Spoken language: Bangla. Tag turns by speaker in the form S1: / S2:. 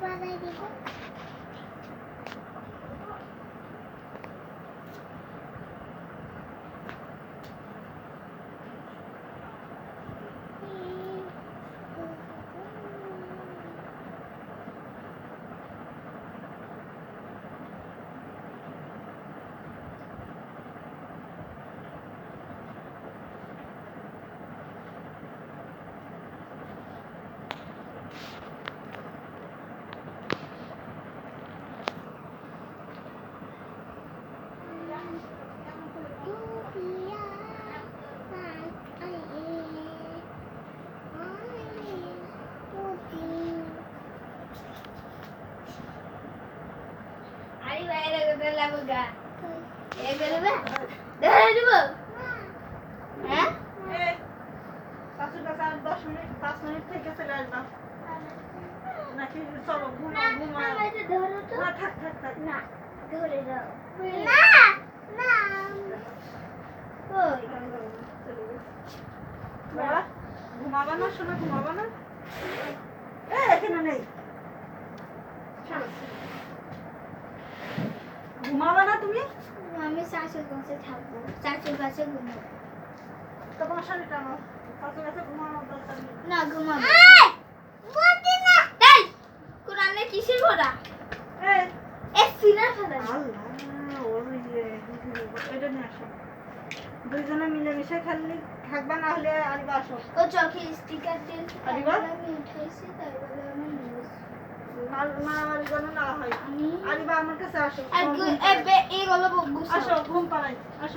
S1: বানাই দিব
S2: ঘুমাবা না শোনা ঘুমাবা না। এ এখানে নেই। ঘুমাবা না তুমি?
S3: আমি শাশুর কাছে থাকব শাশুর কাছে ঘুমাবো।
S2: তো মশারি টানো পাঁচের কাছে ঘুমানোর দরকার নেই।
S3: না ঘুমাবো
S1: এই, না।
S3: এই কোরআনে কিসের পড়া
S2: এই
S3: এ সিনার পড়া
S2: আল্লাহ, ওর ইয়ে, এটা নিয়ে আসো। দুইজনে মিলেমিশে খেললে থাকবা না হলে আরিবা আসো।
S3: ও চোখে স্টিকার দিয়ে
S2: আরিবা?
S3: আমি উঠাইছি তাই বলে আমি
S2: মারামারি যেন না হয়। আমার কাছে আসো।
S3: এই গল্প
S2: আসো ঘুম পাড়াই আসো।